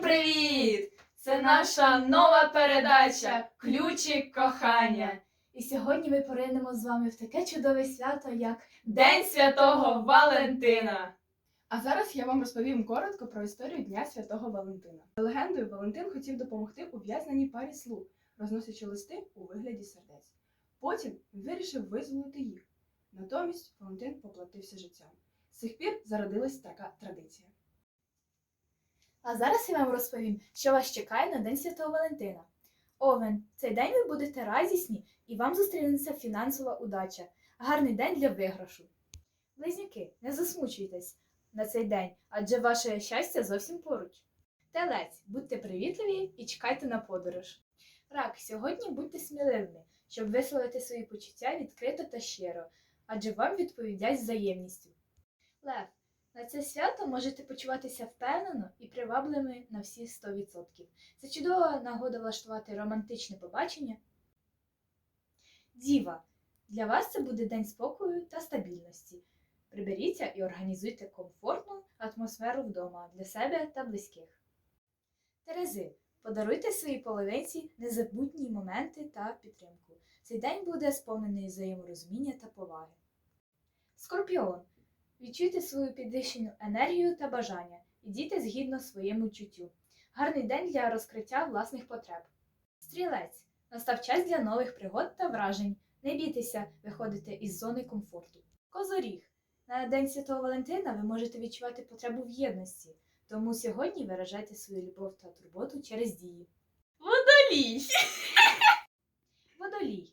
привіт! Це наша нова передача Ключик кохання. І сьогодні ми поринемо з вами в таке чудове свято, як День Святого Валентина. А зараз я вам розповім коротко про історію Дня Святого Валентина. За легендою, Валентин хотів допомогти ув'язненій парі слуг, розносячи листи у вигляді сердець. Потім вирішив визволити їх. Натомість Валентин поплатився життям. З цих пір зародилась така традиція. А зараз я вам розповім, що вас чекає на День Святого Валентина. Овен, цей день ви будете радісні і вам зустрінеться фінансова удача. Гарний день для виграшу. Близнюки, не засмучуйтесь на цей день, адже ваше щастя зовсім поруч. Телець, будьте привітливі і чекайте на подорож. Рак, сьогодні будьте сміливими, щоб висловити свої почуття відкрито та щиро, адже вам відповідять взаємністю. Лев, на це свято можете почуватися впевнено і привабливими на всі 100%. Це чудова нагода влаштувати романтичне побачення. Діва. Для вас це буде день спокою та стабільності. Приберіться і організуйте комфортну атмосферу вдома для себе та близьких. Терези. Подаруйте своїй половинці незабутні моменти та підтримку. Цей день буде сповнений взаєморозуміння та поваги. Скорпіон. Відчуйте свою підвищену енергію та бажання. Ідіть згідно своєму чуттю. Гарний день для розкриття власних потреб. Стрілець. Настав час для нових пригод та вражень. Не бійтеся виходити із зони комфорту. Козоріг. На День Святого Валентина ви можете відчувати потребу в єдності, тому сьогодні виражайте свою любов та турботу через дії. Водолій. Водолій.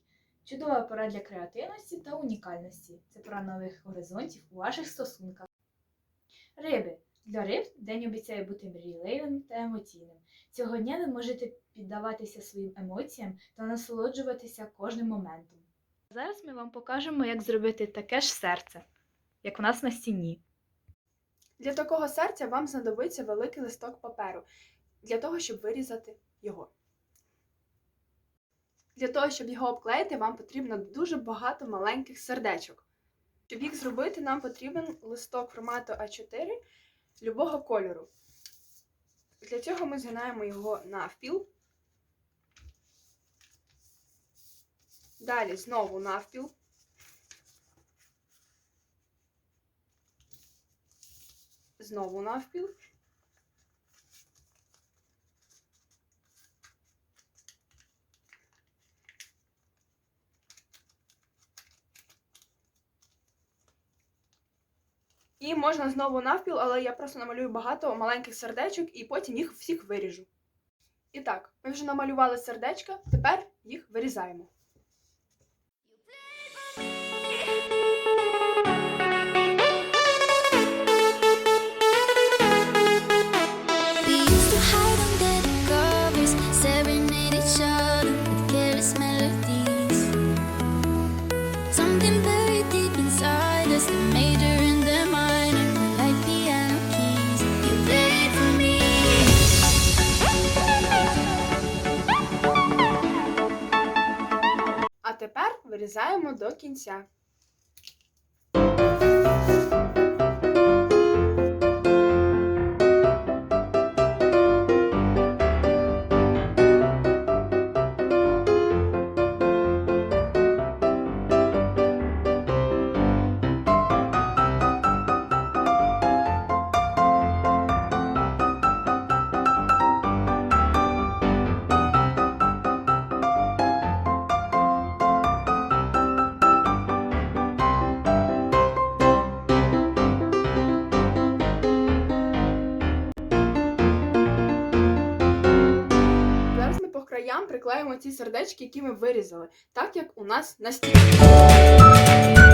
Чудова пора для креативності та унікальності. Це пора нових горизонтів у ваших стосунках. Риби. Для риб день обіцяє бути мрійливим та емоційним. Цього дня ви можете піддаватися своїм емоціям та насолоджуватися кожним моментом. Зараз ми вам покажемо, як зробити таке ж серце, як у нас на стіні. Для такого серця вам знадобиться великий листок паперу для того, щоб вирізати його. Для того, щоб його обклеїти, вам потрібно дуже багато маленьких сердечок. Щоб їх зробити, нам потрібен листок формату А4 любого кольору. Для цього ми згинаємо його навпіл. Далі знову навпіл. Знову навпіл. І можна знову навпіл, але я просто намалюю багато маленьких сердечок і потім їх всіх виріжу. І так, ми вже намалювали сердечка, тепер їх вирізаємо. Something buried deep inside us, major and вирізаємо до кінця. Краям приклеїмо ці сердечки, які ми вирізали, так як у нас на стіні.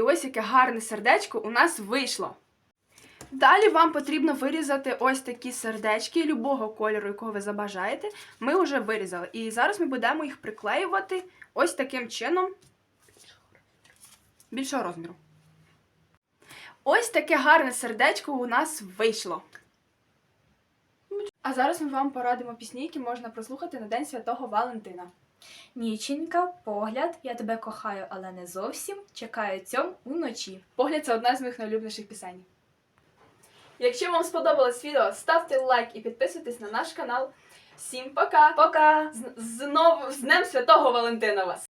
Ось яке гарне сердечко у нас вийшло. Далі вам потрібно вирізати ось такі сердечки любого кольору, якого ви забажаєте. Ми вже вирізали. І зараз ми будемо їх приклеювати ось таким чином більшого розміру. Ось таке гарне сердечко у нас вийшло. А зараз ми вам порадимо пісні, які можна прослухати на День Святого Валентина. Ніченька, погляд, я тебе кохаю, але не зовсім. Чекаю цьом уночі. Погляд це одна з моїх найулюбленіших пісень. Якщо вам сподобалось відео, ставте лайк і підписуйтесь на наш канал. Всім пока! Пока! З, знову з Днем Святого Валентина вас!